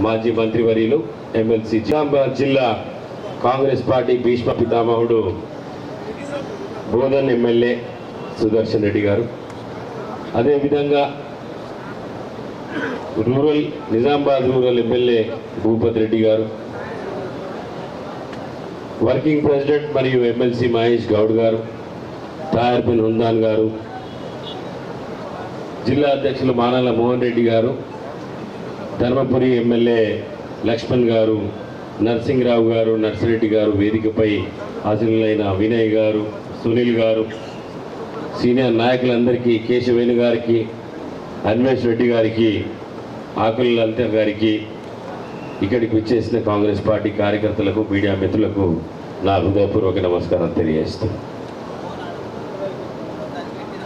మాజీ మంత్రివర్యులు ఎమ్మెల్సీ నిజామాబాద్ జిల్లా కాంగ్రెస్ పార్టీ భీష్మ పితామహుడు బోధన్ ఎమ్మెల్యే సుదర్శన్ రెడ్డి గారు. అదేవిధంగా rural Nizamabad rural MLA Bhupathi Reddy garu working president మరియు ఎమ్మెల్సీ మహేష్ గౌడ్ గారు తాయర్పిన్ హుందాన్ గారు జిల్లా అధ్యక్షులు మానాల మోహన్ రెడ్డి గారు ధర్మపురి ఎమ్మెల్యే లక్ష్మణ్ గారు నరసింహరావు గారు నర్సిరెడ్డి గారు వేదికపై హాజరులైన వినయ్ గారు సునీల్ గారు సీనియర్ నాయకులందరికీ కేశవేణు గారికి అన్వేష్ రెడ్డి గారికి ఆకుల లలిత గారికి ఇక్కడికి విచ్చేసిన కాంగ్రెస్ పార్టీ కార్యకర్తలకు మీడియా మిత్రులకు నా హృదయపూర్వక నమస్కారం తెలియజేస్తాను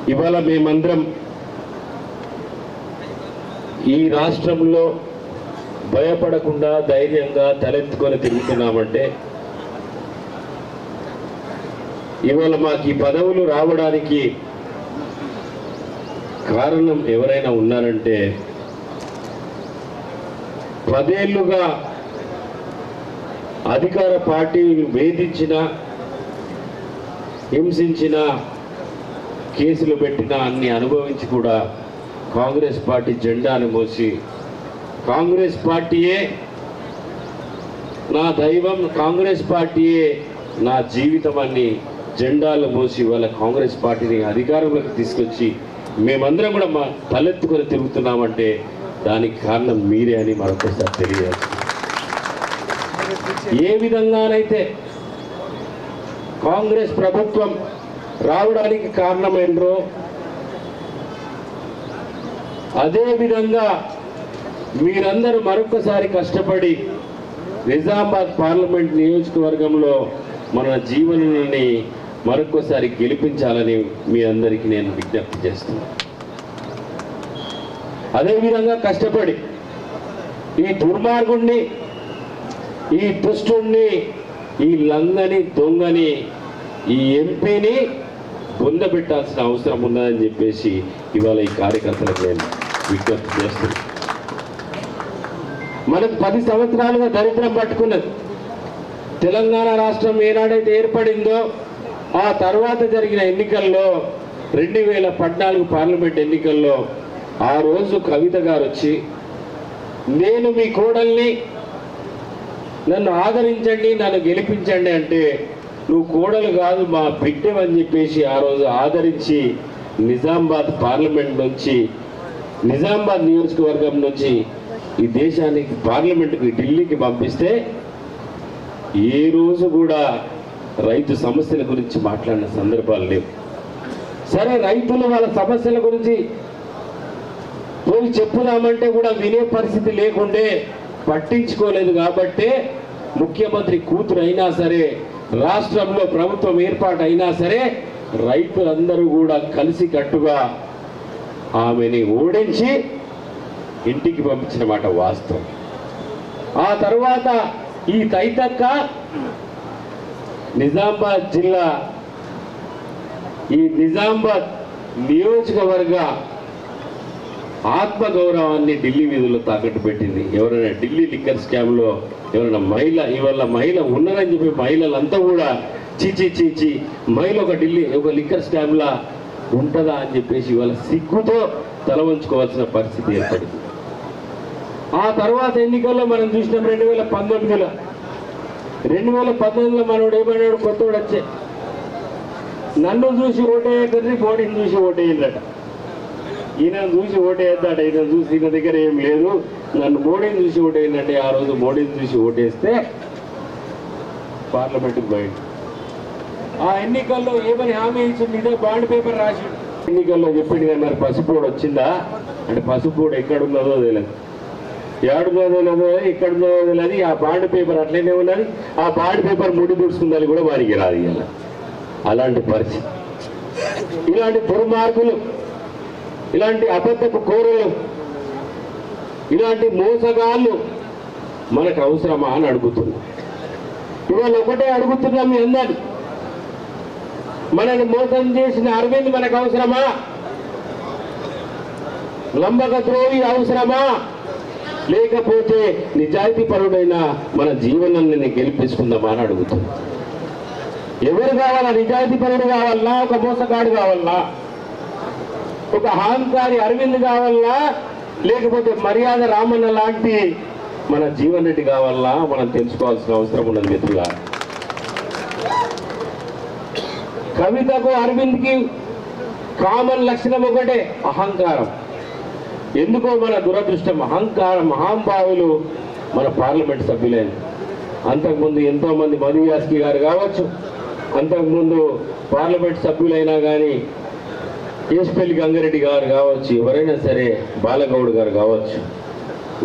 ఇవాళ మేమందరం ఈ రాష్ట్రంలో భయపడకుండా ధైర్యంగా తలెత్తుకొని తిరుగుతున్నామంటే ఇవాళ మాకు ఈ పదవులు రావడానికి కారణం ఎవరైనా ఉన్నారంటే పదేళ్ళుగా అధికార పార్టీ వేధించిన హింసించిన కేసులు పెట్టిన అన్ని అనుభవించి కూడా కాంగ్రెస్ పార్టీ జెండాను మోసి కాంగ్రెస్ పార్టీయే నా దైవం కాంగ్రెస్ పార్టీయే నా జీవితం అన్ని జెండాలు మోసి వాళ్ళ కాంగ్రెస్ పార్టీని అధికారంలోకి తీసుకొచ్చి మేమందరం కూడా మా తలెత్తుకొని తిరుగుతున్నామంటే దానికి కారణం మీరే అని మరొకసారి తెలియాలి ఏ విధంగానైతే కాంగ్రెస్ ప్రభుత్వం రావడానికి కారణమైనరో అదేవిధంగా మీరందరూ మరొకసారి కష్టపడి నిజామాబాద్ పార్లమెంట్ నియోజకవర్గంలో మన జీవనాన్ని మరొకసారి గెలిపించాలని మీ అందరికీ నేను విజ్ఞప్తి చేస్తున్నాను. అదేవిధంగా కష్టపడి ఈ దుర్మార్గుణ్ణి ఈ దుష్టుణ్ణి ఈ లంగని దొంగని ఈ ఎంపీని పొందబెట్టాల్సిన అవసరం ఉన్నదని చెప్పేసి ఇవాళ ఈ కార్యకర్తలకు నేను విజ్ఞప్తి చేస్తున్నాను మనకు పది సంవత్సరాలుగా దరిద్రం పట్టుకున్నది. తెలంగాణ రాష్ట్రం ఏనాడైతే ఏర్పడిందో ఆ తర్వాత జరిగిన ఎన్నికల్లో రెండు వేల పద్నాలుగు పార్లమెంట్ ఎన్నికల్లో ఆ రోజు కవిత గారు వచ్చి నేను మీ కోడల్ని నన్ను ఆదరించండి నన్ను గెలిపించండి అంటే నువ్వు కోడలు కాదు మా బిడ్డవని చెప్పేసి ఆ రోజు ఆదరించి నిజామాబాద్ పార్లమెంట్ నుంచి నిజామాబాద్ నియోజకవర్గం నుంచి ఈ దేశానికి పార్లమెంటుకి ఢిల్లీకి పంపిస్తే ఏ రోజు కూడా రైతు సమస్యల గురించి మాట్లాడిన సందర్భాలు లేవు. సరే రైతులు వాళ్ళ సమస్యల గురించి పోయి చెప్పుదామంటే కూడా వినే పరిస్థితి లేకుండే పట్టించుకోలేదు కాబట్టే ముఖ్యమంత్రి కూతురు అయినా సరే రాష్ట్రంలో ప్రభుత్వం ఏర్పాటు అయినా సరే రైతులందరూ కూడా కలిసి కట్టుగా ఆమెని ఓడించి ఇంటికి పంపించిన మాట వాస్తవం. ఆ తర్వాత ఈ తైతక్క నిజామాబాద్ జిల్లా ఈ నిజామాబాద్ నియోజకవర్గ ఆత్మగౌరవాన్ని ఢిల్లీ వీధుల్లో తాకట్టు పెట్టింది. ఎవరైనా ఢిల్లీ లిక్కర్ స్కామ్లో ఎవరైనా మహిళ ఇవాళ మహిళ ఉన్నారని చెప్పి మహిళలంతా కూడా చీచి చీచి మహిళ ఒక ఢిల్లీ ఒక లిక్కర్ స్కామ్లా ఉంటుందా అని చెప్పేసి ఇవాళ సిగ్గుతో తల వంచుకోవాల్సిన పరిస్థితి ఏర్పడింది. ఆ తర్వాత ఎన్నికల్లో మనం చూసినాం రెండు వేల పంతొమ్మిదిలో. రెండు వేల పంతొమ్మిదిలో మనోడు ఏమన్నాడు? కొత్తోడు వచ్చే. నన్ను చూసి ఓటేయకర్రి బోడీని చూసి ఓటేయిందట ఈయన చూసి ఓటేద్దాట ఈయన చూసి ఈయన దగ్గర ఏం లేదు. నన్ను మోడీని చూసి ఓటేయండి ఆ రోజు మోడీని చూసి ఓటేస్తే పార్లమెంట్కి బయట ఆ ఎన్నికల్లో ఏమని హామీ ఇచ్చింది ఇదే బాండ్ పేపర్ రాసి. ఎన్నికల్లో చెప్పింది కదా మరి పసుపోడు వచ్చిందా? అంటే పసుపోడు ఎక్కడున్నదో తెలియదు. ఏడున్నదో తెలియదు ఎక్కడున్నదో తెలియదు. ఆ బాండ్ పేపర్ అట్లనే ఉన్నది. ఆ బాండ్ పేపర్ ముడి దూడుస్తుందని కూడా వారికి రాదు ఇలా అలాంటి పరిస్థితి. ఇలాంటి దుర్మార్గులు ఇలాంటి అబద్ధపు కోరలు ఇలాంటి మోసగాళ్ళు మనకు అవసరమా అని అడుగుతున్నాం ఇవాళ ఒకటే అడుగుతున్నాం మీ అందరు మనల్ని మోసం చేసిన అరవింద్ మనకు అవసరమా? లంబక ద్రోహి అవసరమా? లేకపోతే నిజాయితీ పరుడైన మన జీవనాన్ని గెలిపించుకుందామా అని అడుగుతుంది ఎవరు కావాలా? నిజాయితీ పరుడు కావాలా? ఒక మోసగాడు కావాలా? ఒక హాంకారి అరవింద్ కావాలా? లేకపోతే మర్యాద రామన్న లాంటి మన జీవన్ రెడ్డి కావాలా? మనం తెలుసుకోవాల్సిన అవసరం ఉన్నది మిత్రులా కవితకు అరవింద్కి కామన్ లక్షణం ఒకటే అహంకారం. ఎందుకో మన దురదృష్టం అహంకారం మహాంభావులు మన పార్లమెంట్ సభ్యులైన. అంతకుముందు ఎంతో మంది మధుయాస్కి గారు కావచ్చు అంతకుముందు పార్లమెంట్ సభ్యులైనా కానీ కేశపల్లి గంగారెడ్డి గారు కావచ్చు ఎవరైనా సరే బాలగౌడ్ గారు కావచ్చు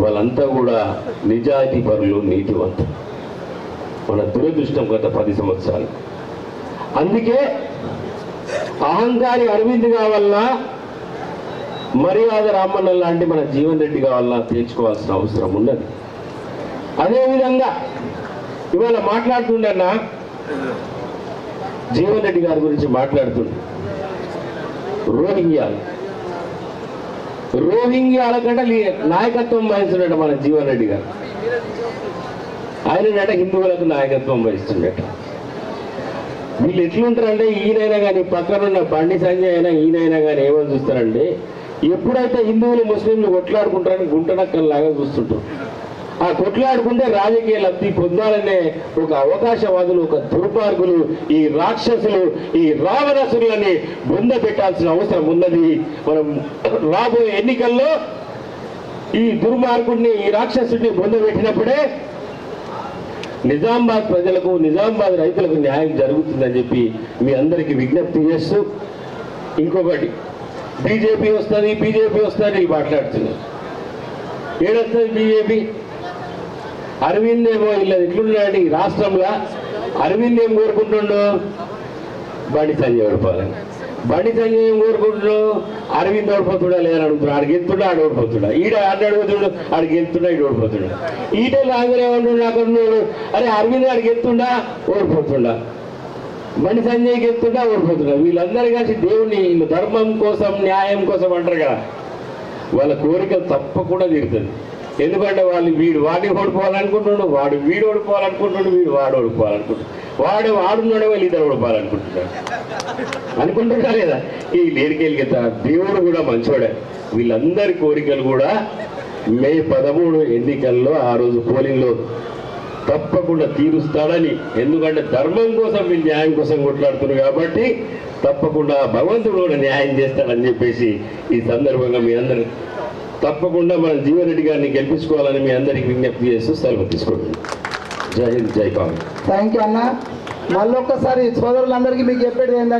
వాళ్ళంతా కూడా నిజాయితీ పరులు నీతివంతులు. మన దురదృష్టం గత పది సంవత్సరాలు. అందుకే అహంకారి అరవింద్ కావాలన్నా మర్యాద రామన్న లాంటి మన జీవన్ రెడ్డి కావాలన్నా తీర్చుకోవాల్సిన అవసరం ఉన్నది. అదేవిధంగా ఇవాళ మాట్లాడుతుండన్నా జీవన్ రెడ్డి గారి గురించి మాట్లాడుతుంది. రోహింగ్యాలు. రోహింగ్యాల కంటే నాయకత్వం వహిస్తుండట మన జీవన్ రెడ్డి గారు. ఆయన నట హిందువులకు నాయకత్వం వహిస్తుండట. వీళ్ళు ఎట్లుంటారంటే ఈయనైనా కానీ పక్కనున్న బండి సంజయ్ అయినా ఈయనైనా కానీ ఏమని చూస్తారండి ఎప్పుడైతే హిందువులు ముస్లింలు కొట్లాడుకుంటారని గుంటనక్కల్లాగా చూస్తుంటారు. ఆ కొట్లాడుకుంటే రాజకీయ లబ్ధి పొందాలనే ఒక అవకాశవాదులు ఒక దుర్మార్గులు ఈ రాక్షసులు ఈ రావణసులని బొంద పెట్టాల్సిన అవసరం ఉన్నది. మనం రాబోయే ఎన్నికల్లో ఈ దుర్మార్గుడిని ఈ రాక్షసుడిని బొంద పెట్టినప్పుడే నిజామాబాద్ ప్రజలకు నిజామాబాద్ రైతులకు న్యాయం జరుగుతుందని చెప్పి మీ అందరికీ విజ్ఞప్తి చేస్తూ ఇంకొకటి బీజేపీ వస్తుంది బీజేపీ వస్తుంది వీళ్ళు మాట్లాడుతున్నారు. ఏడొస్తుంది బీజేపీ? అరవింద్ ఏమో ఇలా ఎట్లున్నాడు ఈ రాష్ట్రంలో అరవింద్ ఏం కోరుకుంటుండో? బండి సంజయ్ ఓడిపోవాలని బండి సంజయ్ ఏం కోరుకుంటున్నాడు అరవింద్ ఓడిపోతుడా లేదని అడుగుతున్నాడు. ఆడికి ఎత్తుడా ఆడు ఓడిపోతుడా ఈడ ఆడు అడుగుతున్నాడు ఆడికి ఎత్తుడా ఈడు ఓడిపోతుడా ఈట లాంగర్ ఏమంటున్నాడు అక్కడ అరే అరవింద్ ఆడు ఎత్తుండా ఓడిపోతుండా బండి సంజయ్ ఎత్తుండా ఓడిపోతుండా వీళ్ళందరూ కలిసి దేవుని ధర్మం కోసం న్యాయం కోసం అంటారు కదా. వాళ్ళ కోరిక తప్పకుండా తీరుతుంది. ఎందుకంటే వాళ్ళు వీడు వాడిని ఓడిపోవాలనుకుంటున్నాడు వాడు వీడు ఓడిపోవాలనుకుంటున్నాడు వీడు వాడు ఓడిపోవాలనుకుంటున్నాడు. వాడు వాడున్నాడే వాళ్ళు ఇద్దరు ఓడిపోవాలనుకుంటున్నాడు అనుకుంటున్నా లేదా? ఈ లేడికెళ్ళి దేవుడు కూడా మంచోడే. వీళ్ళందరి కోరికలు కూడా మే పదమూడు ఎన్నికల్లో ఆ రోజు పోలింగ్లో తప్పకుండా తీరుస్తాడని. ఎందుకంటే ధర్మం కోసం వీళ్ళు న్యాయం కోసం కొట్లాడుతున్నారు కాబట్టి తప్పకుండా భగవంతుడు కూడా న్యాయం చేస్తాడని చెప్పేసి ఈ సందర్భంగా మీ అందరు తప్పకుండా మన జీవరెడ్డి గారిని గెలిపించుకోవాలని మీ అందరికి విజ్ఞప్తి చేస్తూ సెలవు తీసుకోండి. జై హింద్ జై కాంగ్రెస్ థ్యాంక్ యూ అన్న. మళ్ళొక్కసారి సోదరులందరికీ మీకు చెప్పేది ఏంటంటే